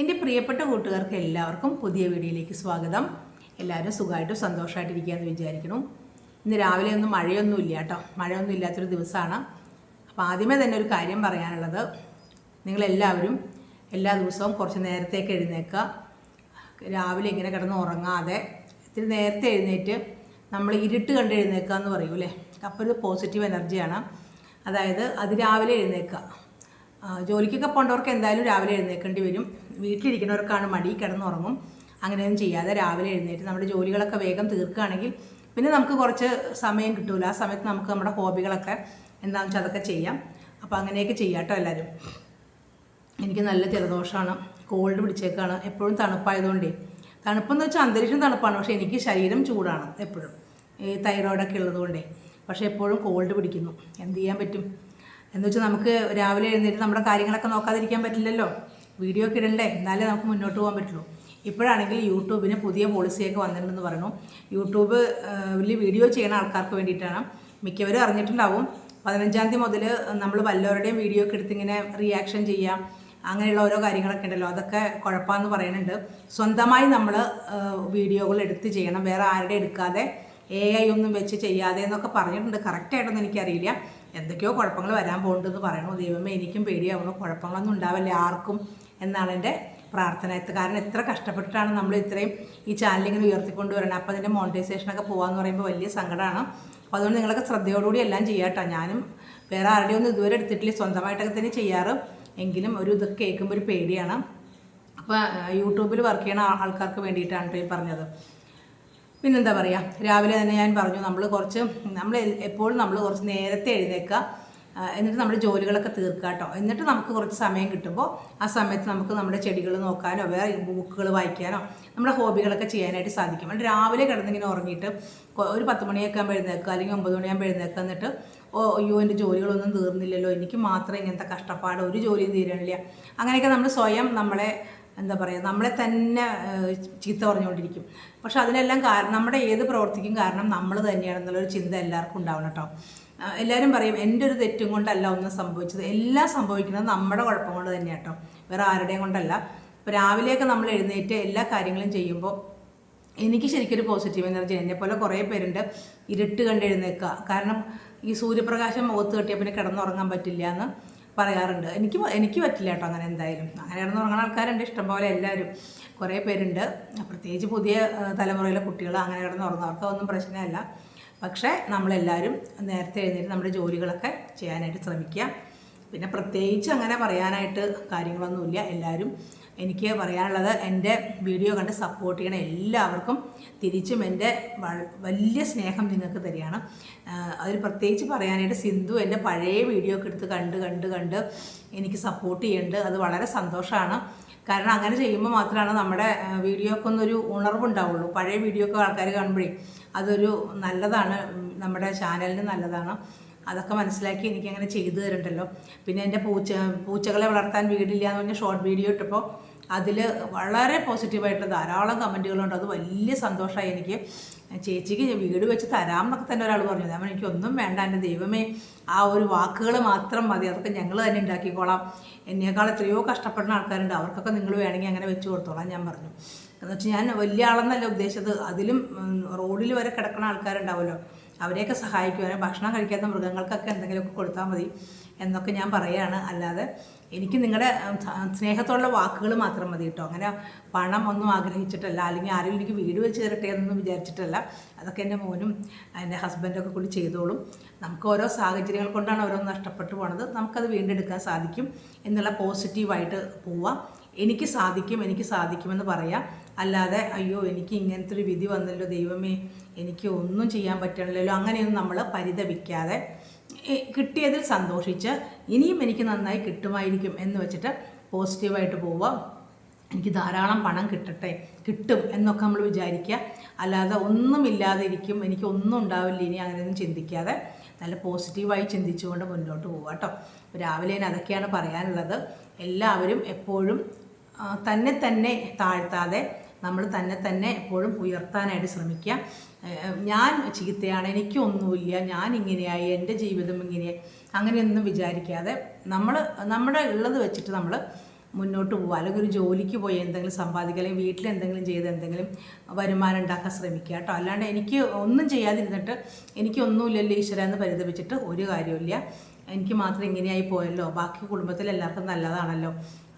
എന്റെ പ്രിയപ്പെട്ട കൂട്ടുകാർക്ക് എല്ലാവർക്കും പുതിയ വീഡിയോയിലേക്ക് സ്വാഗതം. എല്ലാവരും സുഖമായിട്ടും സന്തോഷമായിട്ടിരിക്കുകയെന്ന് വിചാരിക്കണം ഇന്ന് രാവിലെ ഒന്നും മഴയൊന്നും ഇല്ല കേട്ടോ. മഴയൊന്നും ഇല്ലാത്തൊരു ദിവസമാണ്. അപ്പോൾ ആദ്യമേ തന്നെ ഒരു കാര്യം പറയാനുള്ളത്. നിങ്ങളെല്ലാവരും എല്ലാ ദിവസവും കുറച്ച് നേരത്തേക്ക് എഴുന്നേക്കുക. രാവിലെ ഇങ്ങനെ കിടന്ന് ഉറങ്ങാതെ ഇത്തിരി നേരത്തെ എഴുന്നേറ്റ് നമ്മൾ ഇരുട്ട് കണ്ട് എഴുന്നേക്കുക എന്ന് പറയൂ അല്ലേ? അപ്പോൾ ഒരു പോസിറ്റീവ് എനർജിയാണ് അതായത് അതിരാവിലെ എഴുന്നേക്കുക. ജോലിക്കൊക്കെ പോകേണ്ടവർക്ക് എന്തായാലും രാവിലെ എഴുന്നേൽക്കേണ്ടി വരും. വീട്ടിലിരിക്കുന്നവർക്കാണ് മടി കിടന്നുറങ്ങും. അങ്ങനെയൊന്നും ചെയ്യാതെ രാവിലെ എഴുന്നേറ്റ് നമ്മുടെ ജോലികളൊക്കെ വേഗം തീർക്കുകയാണെങ്കിൽ പിന്നെ നമുക്ക് കുറച്ച് സമയം കിട്ടൂല. ആ സമയത്ത് നമുക്ക് നമ്മുടെ ഹോബികളൊക്കെ എന്താണെന്ന് വെച്ചാൽ അതൊക്കെ ചെയ്യാം. അപ്പോൾ അങ്ങനെയൊക്കെ ചെയ്യാം കേട്ടോ എല്ലാവരും. എനിക്ക് നല്ല ജലദോഷമാണ്. കോൾഡ് പിടിച്ചേക്കാണ്. എപ്പോഴും തണുപ്പായതുകൊണ്ടേ. തണുപ്പെന്ന് വെച്ചാൽ അന്തരീക്ഷം തണുപ്പാണ്. പക്ഷേ എനിക്ക് ശരീരം ചൂടാണ് എപ്പോഴും. ഈ തൈറോയിഡൊക്കെ ഉള്ളതുകൊണ്ടേ. പക്ഷേ എപ്പോഴും കോൾഡ് പിടിക്കുന്നു. എന്ത് ചെയ്യാൻ പറ്റും? എന്ന് വെച്ചാൽ നമുക്ക് രാവിലെ എഴുന്നേറ്റ് നമ്മുടെ കാര്യങ്ങളൊക്കെ നോക്കാതിരിക്കാൻ പറ്റില്ലല്ലോ. വീഡിയോ ഒക്കെ ഇടണ്ടേ? എന്നാലേ നമുക്ക് മുന്നോട്ട് പോകാൻ പറ്റുള്ളൂ. ഇപ്പോഴാണെങ്കിൽ യൂട്യൂബിന് പുതിയ പോളിസിയൊക്കെ വന്നിട്ടുണ്ടെന്ന് പറഞ്ഞു. യൂട്യൂബ് വലിയ വീഡിയോ ചെയ്യുന്ന ആൾക്കാർക്ക് വേണ്ടിയിട്ടാണ്. മിക്കവരും അറിഞ്ഞിട്ടുണ്ടാവും. പതിനഞ്ചാം തീയതി മുതൽ നമ്മൾ വല്ലവരുടെയും വീഡിയോ ഒക്കെ എടുത്തിങ്ങനെ റിയാക്ഷൻ ചെയ്യാം. അങ്ങനെയുള്ള ഓരോ കാര്യങ്ങളൊക്കെ ഉണ്ടല്ലോ. അതൊക്കെ കുഴപ്പമെന്ന് പറയുന്നുണ്ട്. സ്വന്തമായി നമ്മൾ വീഡിയോകൾ എടുത്ത് ചെയ്യണം. വേറെ ആരുടെ എടുക്കാതെ എ ഐ ഒന്നും വെച്ച് ചെയ്യാതെ എന്നൊക്കെ പറഞ്ഞിട്ടുണ്ട്. കറക്റ്റായിട്ടൊന്നും എനിക്കറിയില്ല. എന്തൊക്കെയോ കുഴപ്പങ്ങൾ വരാൻ പോകുന്നുണ്ടെന്ന് പറയണു ദൈവമേ എനിക്കും പേടിയാവണു കുഴപ്പങ്ങളൊന്നും ഉണ്ടാവില്ല. ആർക്കും എന്നാണ് എന്റെ പ്രാർത്ഥന. കാരണം എത്ര കഷ്ടപ്പെട്ടിട്ടാണ് നമ്മൾ ഇത്രയും ഈ ചാനലിങ്ങനെ ഉയർത്തിക്കൊണ്ടുവരണം ഉയർത്തിക്കൊണ്ട് വരണം അപ്പോൾ അതിന്റെ മോണിറ്റൈസേഷനൊക്കെ പോകാമെന്ന് പറയുമ്പോൾ വലിയ സങ്കടമാണ് അപ്പോൾ അതുകൊണ്ട് നിങ്ങളൊക്കെ ശ്രദ്ധയോടുകൂടി എല്ലാം ചെയ്യാട്ടോ ഞാനും വേറെ ആരുടെയും ഒന്നും ഇതുവരെ എടുത്തിട്ടില്ല. സ്വന്തമായിട്ടൊക്കെ തന്നെ ചെയ്യാറ്. എങ്കിലും ഒരു ഇത് കേൾക്കുമ്പോൾ ഒരു പേടിയാണ്. അപ്പോൾ യൂട്യൂബിൽ വർക്ക് ചെയ്യണ ആൾക്കാർക്ക് വേണ്ടിയിട്ടാണ് ഈ പറഞ്ഞത്. പിന്നെന്താ പറയുക? രാവിലെ തന്നെ ഞാൻ പറഞ്ഞു നമ്മൾ കുറച്ച് നമ്മൾ എപ്പോഴും നമ്മൾ കുറച്ച് നേരത്തെ എഴുന്നേക്കുക. എന്നിട്ട് നമ്മുടെ ജോലികളൊക്കെ തീർക്കുക കേട്ടോ എന്നിട്ട് നമുക്ക് കുറച്ച് സമയം കിട്ടുമ്പോൾ ആ സമയത്ത് നമുക്ക് നമ്മുടെ ചെടികൾ നോക്കാനോ വേറെ ബുക്കുകൾ വായിക്കാനോ നമ്മുടെ ഹോബികളൊക്കെ ചെയ്യാനായിട്ട് സാധിക്കും. രാവിലെ കിടന്നിങ്ങനെ ഉറങ്ങിയിട്ട് ഒരു പത്ത് മണിയൊക്കെ ആകുമ്പോൾ എഴുന്നേക്കുക അല്ലെങ്കിൽ ഒമ്പത് മണിയാകുമ്പോൾ എഴുന്നേക്കുക എന്നിട്ട് ഓ അയ്യോ എന്റെ ജോലികളൊന്നും തീർന്നില്ലല്ലോ എനിക്ക് മാത്രം ഇങ്ങനത്തെ കഷ്ടപ്പാട് ഒരു ജോലിയും തീരണില്ല അങ്ങനെയൊക്കെ നമ്മൾ സ്വയം നമ്മളെ എന്താ പറയുക നമ്മളെ തന്നെ ചീത്ത പറഞ്ഞുകൊണ്ടിരിക്കും. പക്ഷെ അതിനെല്ലാം കാരണം നമ്മുടെ ഏത് പ്രവർത്തിക്കും കാരണം നമ്മൾ തന്നെയാണെന്നുള്ളൊരു ചിന്ത എല്ലാവർക്കും ഉണ്ടാവണം കേട്ടോ. എല്ലാവരും പറയും എന്റെ ഒരു തെറ്റും കൊണ്ടല്ല ഒന്നും സംഭവിച്ചത്. എല്ലാം സംഭവിക്കുന്നത് നമ്മുടെ കുഴപ്പം കൊണ്ട് തന്നെയാണ് കേട്ടോ. വേറെ ആരുടെയും കൊണ്ടല്ല. ഇപ്പോൾ രാവിലെയൊക്കെ നമ്മൾ എഴുന്നേറ്റ് എല്ലാ കാര്യങ്ങളും ചെയ്യുമ്പോൾ എനിക്ക് ശരിക്കൊരു പോസിറ്റീവ് എനർജി എന്നെ പോലെ കുറേ പേരുണ്ട് ഇരുട്ട് കണ്ട് എഴുന്നേൽക്കുക കാരണം ഈ സൂര്യപ്രകാശം മുഖത്ത് കെട്ടിയാൽ പിന്നെ കിടന്നുറങ്ങാൻ പറ്റില്ല എന്ന് പറയാറുണ്ട്. എനിക്ക് എനിക്ക് പറ്റില്ല കേട്ടോ അങ്ങനെ എന്തായാലും. അങ്ങനെ കിടന്നുറങ്ങുന്ന ആൾക്കാരുണ്ട്. ഇഷ്ടംപോലെ എല്ലാവരും. കുറേ പേരുണ്ട്. പ്രത്യേകിച്ച് പുതിയ തലമുറയിലെ കുട്ടികൾ അങ്ങനെ കിടന്ന് ഉറങ്ങുന്നവർക്ക് ഒന്നും പ്രശ്നമല്ല. പക്ഷേ നമ്മളെല്ലാവരും നേരത്തെ എഴുന്നേറ്റ് നമ്മുടെ ജോലികളൊക്കെ ചെയ്യാനായിട്ട് ശ്രമിക്കുക. പിന്നെ പ്രത്യേകിച്ച് അങ്ങനെ പറയാനായിട്ട് കാര്യങ്ങളൊന്നുമില്ല. എല്ലാവരും എനിക്ക് പറയാനുള്ളത് എന്റെ വീഡിയോ കണ്ട് സപ്പോർട്ട് ചെയ്യണ എല്ലാവർക്കും തിരിച്ചും എന്റെ വലിയ സ്നേഹം നിങ്ങൾക്ക് തരികയാണ്. അതിൽ പ്രത്യേകിച്ച് പറയാനായിട്ട് സിന്ധു എന്റെ പഴയ വീഡിയോ ഒക്കെ എടുത്ത് കണ്ട് കണ്ട് കണ്ട് എനിക്ക് സപ്പോർട്ട് ചെയ്യുന്നുണ്ട് അത് വളരെ സന്തോഷമാണ്. കാരണം അങ്ങനെ ചെയ്യുമ്പോൾ മാത്രമാണ് നമ്മുടെ വീഡിയോക്ക് ഒന്നൊരു ഉണർവുണ്ടാവുള്ളൂ. പഴയ വീഡിയോ ഒക്കെ ആൾക്കാർ കാണുമ്പോഴേ അതൊരു നല്ലതാണ്. നമ്മുടെ ചാനലിന് നല്ലതാണ്. അതൊക്കെ മനസ്സിലാക്കി എനിക്ക് അങ്ങനെ ചെയ്തു തരണ്ടല്ലോ. പിന്നെ എന്റെ പൂച്ച പൂച്ചകളെ വളർത്താൻ വീടില്ല എന്ന് പറഞ്ഞ ഷോർട്ട് വീഡിയോ ഇട്ടപ്പോൾ അതിൽ വളരെ പോസിറ്റീവായിട്ടുള്ള ധാരാളം കമന്റുകളുണ്ട് അത് വലിയ സന്തോഷമായി എനിക്ക്. ചേച്ചിക്ക് വീട് വെച്ച് തരാം എന്നൊക്കെ തന്നെ ഒരാൾ പറഞ്ഞു. ഞാൻ എനിക്കൊന്നും വേണ്ട എന്റെ ദൈവമേ ആ ഒരു വാക്കുകൾ മാത്രം മതി. അതൊക്കെ ഞങ്ങൾ തന്നെ ഉണ്ടാക്കിക്കോളാം. എന്നേക്കാൾ എത്രയോ കഷ്ടപ്പെടുന്ന ആൾക്കാരുണ്ട്. അവർക്കൊക്കെ നിങ്ങൾ വേണമെങ്കിൽ അങ്ങനെ വെച്ച് കൊടുത്തോളാം ഞാൻ പറഞ്ഞു. എന്ന് വെച്ചാൽ ഞാൻ വലിയ ആളെന്നല്ല ഉദ്ദേശിച്ചത്. അതിലും റോഡിൽ വരെ കിടക്കുന്ന ആൾക്കാരുണ്ടാവുമല്ലോ അവരെയൊക്കെ സഹായിക്കുവാനും ഭക്ഷണം കഴിക്കാത്ത മൃഗങ്ങൾക്കൊക്കെ എന്തെങ്കിലുമൊക്കെ കൊടുത്താൽ മതി എന്നൊക്കെ ഞാൻ പറയുകയാണ് അല്ലാതെ എനിക്ക് നിങ്ങളുടെ സ്നേഹത്തോടുള്ള വാക്കുകൾ മാത്രം മതി കേട്ടോ. അങ്ങനെ പണം ഒന്നും ആഗ്രഹിച്ചിട്ടല്ല അല്ലെങ്കിൽ ആരെങ്കിലും എനിക്ക് വീട് വെച്ച് തരട്ടെ എന്നൊന്നും വിചാരിച്ചിട്ടല്ല. അതൊക്കെ എന്റെ മോനും എന്റെ ഹസ്ബൻഡൊക്കെ കൂടി ചെയ്തോളും. നമുക്ക് ഓരോ സാഹചര്യങ്ങൾ കൊണ്ടാണ് ഓരോന്ന് നഷ്ടപ്പെട്ടു പോണത്. നമുക്കത് വീണ്ടെടുക്കാൻ സാധിക്കും എന്നുള്ള പോസിറ്റീവായിട്ട് പോവാം. എനിക്ക് സാധിക്കും എനിക്ക് സാധിക്കുമെന്ന് പറയാം. അല്ലാതെ അയ്യോ എനിക്ക് ഇങ്ങനത്തെ ഒരു വിധി വന്നല്ലോ ദൈവമേ എനിക്ക് ഒന്നും ചെയ്യാൻ പറ്റണില്ലല്ലോ അങ്ങനെയൊന്നും നമ്മൾ പരിതപിക്കാതെ കിട്ടിയതിൽ സന്തോഷിച്ച് ഇനിയും എനിക്ക് നന്നായി കിട്ടുമായിരിക്കും എന്ന് വെച്ചിട്ട് പോസിറ്റീവായിട്ട് പോവുക. എനിക്ക് ധാരാളം പണം കിട്ടട്ടെ കിട്ടും എന്നൊക്കെ നമ്മൾ വിചാരിക്കുക. അല്ലാതെ ഒന്നുമില്ലാതെ ഇരിക്കും എനിക്ക് ഒന്നും ഉണ്ടാവില്ല ഇനി അങ്ങനെയൊന്നും ചിന്തിക്കാതെ. നല്ല പോസിറ്റീവായി ചിന്തിച്ചുകൊണ്ട് മുന്നോട്ട് പോവുക കേട്ടോ. രാവിലെ അതൊക്കെയാണ് പറയാനുള്ളത്. എല്ലാവരും എപ്പോഴും തന്നെ തന്നെ താഴ്ത്താതെ നമ്മൾ തന്നെ തന്നെ എപ്പോഴും ഉയർത്താനായിട്ട് ശ്രമിക്കുക. ഞാൻ ചീത്തയാണ് എനിക്കൊന്നുമില്ല ഞാൻ ഇങ്ങനെയായി എന്റെ ജീവിതം ഇങ്ങനെയായി അങ്ങനെയൊന്നും വിചാരിക്കാതെ നമ്മൾ നമ്മുടെ ഉള്ളത് വെച്ചിട്ട് നമ്മൾ മുന്നോട്ട് പോകുക അല്ലെങ്കിൽ ഒരു ജോലിക്ക് പോയി എന്തെങ്കിലും സമ്പാദിക്കുക അല്ലെങ്കിൽ വീട്ടിൽ എന്തെങ്കിലും ചെയ്ത് എന്തെങ്കിലും വരുമാനം ഉണ്ടാക്കാൻ ശ്രമിക്കുക കേട്ടോ. അല്ലാണ്ട് എനിക്ക് ഒന്നും ചെയ്യാതിരുന്നിട്ട് എനിക്കൊന്നുമില്ലല്ലോ ഈശ്വര എന്ന് പരിതപിച്ചിട്ട് ഒരു കാര്യമില്ല എനിക്ക് മാത്രം ഇങ്ങനെയായി പോയല്ലോ. ബാക്കി കുടുംബത്തിൽ എല്ലാവർക്കും നല്ലതാണല്ലോ.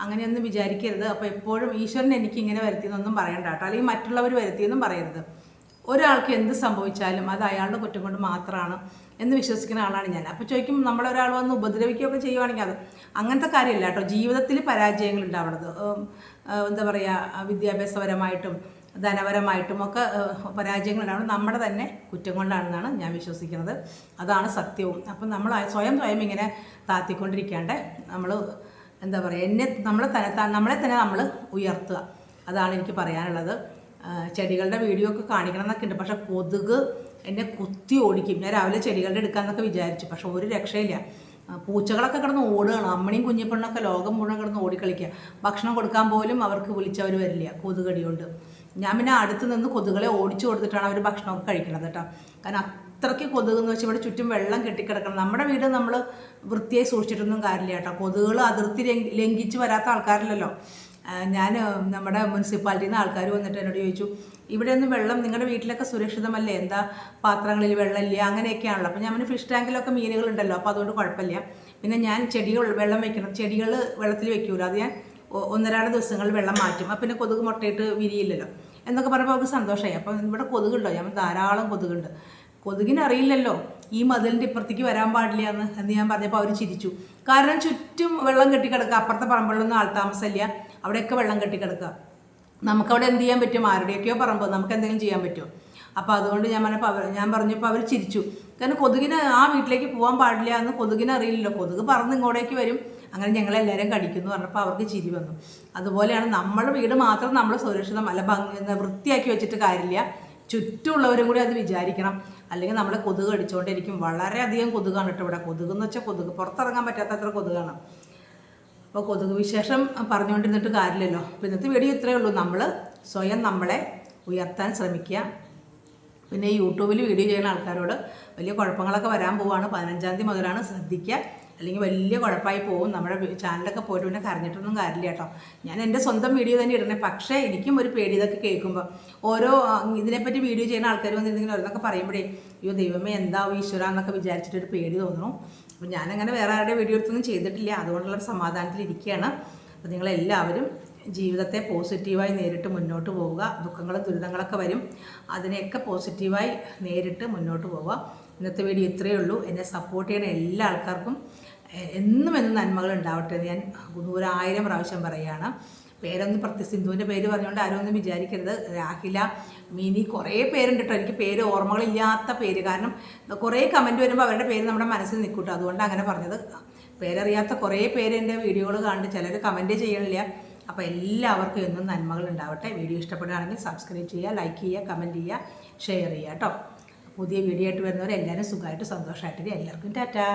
അങ്ങനെയൊന്നും വിചാരിക്കരുത്. അപ്പോൾ എപ്പോഴും ഈശ്വരൻ എനിക്ക് ഇങ്ങനെ വരുത്തിയെന്നൊന്നും പറയണ്ട കേട്ടോ. അല്ലെങ്കിൽ മറ്റുള്ളവർ വരുത്തിയെന്നും പറയരുത്. ഒരാൾക്ക് എന്ത് സംഭവിച്ചാലും അത് അയാളുടെ കുറ്റം കൊണ്ട് മാത്രമാണ് എന്ന് വിശ്വസിക്കുന്ന ആളാണ് ഞാൻ. അപ്പോൾ ചോദിക്കും നമ്മളൊരാൾ വന്ന് ഉപദ്രവിക്കുകയൊക്കെ ചെയ്യുവാണെങ്കിൽ അത് അങ്ങനത്തെ കാര്യമില്ല കേട്ടോ. ജീവിതത്തിൽ പരാജയങ്ങൾ ഉണ്ടാവുന്നത് എന്താ പറയുക വിദ്യാഭ്യാസപരമായിട്ടും ധനപരമായിട്ടും ഒക്കെ പരാജയങ്ങൾ ഉണ്ടാവുന്നത് നമ്മുടെ തന്നെ കുറ്റം കൊണ്ടാണെന്നാണ് ഞാൻ വിശ്വസിക്കുന്നത്. അതാണ് സത്യവും. അപ്പം നമ്മൾ സ്വയം സ്വയം ഇങ്ങനെ താത്തിക്കൊണ്ടിരിക്കാണ്ട് നമ്മൾ എന്താ പറയുക എന്നെ നമ്മളെ തന്നെ നമ്മളെ തന്നെ നമ്മൾ ഉയർത്തുക. അതാണ് എനിക്ക് പറയാനുള്ളത്. ചെടികളുടെ വീഡിയോ ഒക്കെ കാണിക്കണം എന്നൊക്കെ ഉണ്ട്. പക്ഷെ കൊതുക് എന്നെ കുത്തി ഓടിക്കും. ഞാൻ രാവിലെ ചെടികളുടെ എടുക്കാമെന്നൊക്കെ വിചാരിച്ചു. പക്ഷെ ഒരു രക്ഷയില്ല. പൂച്ചകളൊക്കെ കിടന്ന് ഓടുകയാണ്. അമ്മണിയും കുഞ്ഞിപ്പെണ്ണൊക്കെ ലോകം മുഴുവൻ കിടന്ന് ഓടിക്കളിക്കുക. ഭക്ഷണം കൊടുക്കാൻ പോലും അവർക്ക് വിളിച്ചവർ വരില്ല കൊതുകടി കൊണ്ട് ഞാൻ പിന്നെ അടുത്ത് നിന്ന് കൊതുകളെ ഓടിച്ചു കൊടുത്തിട്ടാണ് അവർ ഭക്ഷണമൊക്കെ കഴിക്കുന്നത് കേട്ടോ. കാരണം അത്രയ്ക്ക് കൊതുക് എന്ന് വെച്ചാൽ ഇവിടെ ചുറ്റും വെള്ളം കെട്ടിക്കിടക്കണം. നമ്മുടെ വീട് നമ്മൾ വൃത്തിയായി സൂക്ഷിച്ചിട്ടൊന്നും കാര്യമില്ല കേട്ടോ. കൊതുകുകൾ അതിർത്തി ലംഘി- ലംഘിച്ച് വരാത്ത ആൾക്കാരില്ലല്ലോ. ഞാൻ നമ്മുടെ മുനിസിപ്പാലിറ്റിയിൽ നിന്ന് ആൾക്കാർ വന്നിട്ട് എന്നോട് ചോദിച്ചു ഇവിടെ ഒന്നും വെള്ളം നിങ്ങളുടെ വീട്ടിലൊക്കെ സുരക്ഷിതമല്ലേ? എന്താ പാത്രങ്ങളിൽ വെള്ളമില്ല? അങ്ങനെയൊക്കെയാണല്ലോ. അപ്പോൾ ഞാൻ പിന്നെ ഫിഷ് ടാങ്കിലൊക്കെ മീനുകളുണ്ടല്ലോ അപ്പോൾ അതുകൊണ്ട് കുഴപ്പമില്ല. പിന്നെ ഞാൻ ചെടികൾ വെള്ളം വെക്കണം. ചെടികൾ വെള്ളത്തിൽ വെക്കൂല. അത് ഞാൻ ഒന്നരാട് ദിവസങ്ങളിൽ വെള്ളം മാറ്റും. അപ്പം പിന്നെ കൊതുക് മുട്ടയിട്ട് വിരിയില്ലല്ലോ. എന്നൊക്കെ പറയുമ്പോൾ അവർക്ക് സന്തോഷമായി അപ്പം ഇവിടെ കൊതുകുണ്ടോ? ഞാൻ ധാരാളം കൊതുകുണ്ട്. കൊതുകിന് അറിയില്ലല്ലോ ഈ മതിലിന്റെ ഇപ്പുറത്തേക്ക് വരാൻ പാടില്ല എന്ന് എന്ന് ഞാൻ പറഞ്ഞപ്പോൾ അവർ ചിരിച്ചു. കാരണം ചുറ്റും വെള്ളം കെട്ടിക്കിടക്കുക. അപ്പുറത്തെ പറമ്പുകളിലൊന്നും ആൾതാമസമില്ല അവിടെയൊക്കെ വെള്ളം കെട്ടിക്കിടക്കുക. നമുക്കവിടെ എന്ത് ചെയ്യാൻ പറ്റും? ആരുടെയൊക്കെയോ പറമ്പോ നമുക്ക് എന്തെങ്കിലും ചെയ്യാൻ പറ്റുമോ? അപ്പോൾ അതുകൊണ്ട് ഞാൻ പറഞ്ഞപ്പോൾ അവർ ഞാൻ പറഞ്ഞപ്പോൾ അവർ ചിരിച്ചു. കാരണം കൊതുകിന് ആ വീട്ടിലേക്ക് പോകാൻ പാടില്ല എന്ന് കൊതുകിന് അറിയില്ലല്ലോ. കൊതുക് പറന്ന് ഇങ്ങോട്ടേക്ക് വരും. അങ്ങനെ ഞങ്ങളെല്ലാവരും കടിക്കുന്നു പറഞ്ഞപ്പോൾ അവർക്ക് ചിരി വന്നു. അതുപോലെയാണ് നമ്മുടെ വീട് മാത്രം നമ്മൾ സുരക്ഷിതം അല്ല ഭംഗി വൃത്തിയാക്കി വെച്ചിട്ട് കാര്യമില്ല. ചുറ്റുമുള്ളവരും കൂടി അത് വിചാരിക്കണം. അല്ലെങ്കിൽ നമ്മളെ കൊതുക് അടിച്ചുകൊണ്ടിരിക്കും വളരെയധികം കൊതുകാണ് കേട്ടോ ഇവിടെ. കൊതുക് എന്ന് വെച്ചാൽ കൊതുക്. പുറത്തിറങ്ങാൻ പറ്റാത്തത്ര കൊതുകാണ്. അപ്പോൾ കൊതുക് വിശേഷം പറഞ്ഞുകൊണ്ടിരുന്നിട്ട് കാര്യമില്ലല്ലോ. അപ്പോൾ ഇന്നത്തെ വീഡിയോ ഇത്രയേ ഉള്ളൂ. നമ്മൾ സ്വയം നമ്മളെ ഉയർത്താൻ ശ്രമിക്കുക. പിന്നെ യൂട്യൂബിൽ വീഡിയോ ചെയ്യുന്ന ആൾക്കാരോട് വലിയ കുഴപ്പങ്ങളൊക്കെ വരാൻ പോവാണ്. പതിനഞ്ചാം തീയതി മുതലാണ് ശ്രദ്ധിക്കുക അല്ലെങ്കിൽ വലിയ കുഴപ്പമായി പോകും. നമ്മുടെ ചാനലൊക്കെ പോയിട്ട് പിന്നെ കരഞ്ഞിട്ടൊന്നും കാര്യമില്ല കേട്ടോ. ഞാൻ എന്റെ സ്വന്തം വീഡിയോ തന്നെ ഇടണേ. പക്ഷേ എനിക്കും ഒരു പേടി ഇതൊക്കെ കേൾക്കുമ്പോൾ ഓരോ ഇതിനെപ്പറ്റി വീഡിയോ ചെയ്യുന്ന ആൾക്കാർ വന്നിരുന്നെങ്കിൽ ഓരോന്നൊക്കെ പറയുമ്പോഴേ അയ്യോ ദൈവമേ എന്താവും ഈശ്വര എന്നൊക്കെ വിചാരിച്ചിട്ട് ഒരു പേടി തോന്നുന്നു അപ്പം ഞാനങ്ങനെ വേറെ ആരുടെ വീഡിയോ എടുത്തൊന്നും ചെയ്തിട്ടില്ല. അതുകൊണ്ടുള്ള സമാധാനത്തിലിരിക്കുകയാണ് അപ്പോൾ നിങ്ങളെല്ലാവരും ജീവിതത്തെ പോസിറ്റീവായി നേരിട്ട് മുന്നോട്ട് പോവുക. ദുഃഖങ്ങളും ദുരിതങ്ങളൊക്കെ വരും. അതിനെയൊക്കെ പോസിറ്റീവായി നേരിട്ട് മുന്നോട്ട് പോവുക. ഇന്നത്തെ വീഡിയോ ഇത്രയേ ഉള്ളൂ. എന്നെ സപ്പോർട്ട് ചെയ്യുന്ന എല്ലാ ആൾക്കാർക്കും എന്നും എന്നും നന്മകൾ ഉണ്ടാവട്ടെ ഞാൻ നൂറായിരം പ്രാവശ്യം പറയുകയാണ്. പേരൊന്നും പ്രത്യ സിന്ധുവിന്റെ പേര് പറഞ്ഞുകൊണ്ട് ആരും ഒന്നും വിചാരിക്കരുത്. രാഹില മിനി കുറേ പേരുണ്ട് കേട്ടോ എനിക്ക് പേര് ഓർമ്മകളില്ലാത്ത പേര്. കാരണം കുറേ കമന്റ് വരുമ്പോൾ അവരുടെ പേര് നമ്മുടെ മനസ്സിൽ നിൽക്കൂട്ടോ. അതുകൊണ്ട് അങ്ങനെ പറഞ്ഞത്. പേരറിയാത്ത കുറേ പേര് എന്റെ വീഡിയോകൾ കണ്ട് ചിലർ കമന്റ് ചെയ്യണില്ല. അപ്പോൾ എല്ലാവർക്കും എന്നും നന്മകൾ ഉണ്ടാവട്ടെ വീഡിയോ ഇഷ്ടപ്പെടുകയാണെങ്കിൽ സബ്സ്ക്രൈബ് ചെയ്യുക ലൈക്ക് ചെയ്യുക കമന്റ് ചെയ്യുക ഷെയർ ചെയ്യുക കേട്ടോ പുതിയ വീഡിയോ ആയിട്ട് വരുന്നവരെല്ലാവരും സുഖമായിട്ട് സന്തോഷമായിട്ട് എല്ലാവർക്കും ടാറ്റാ.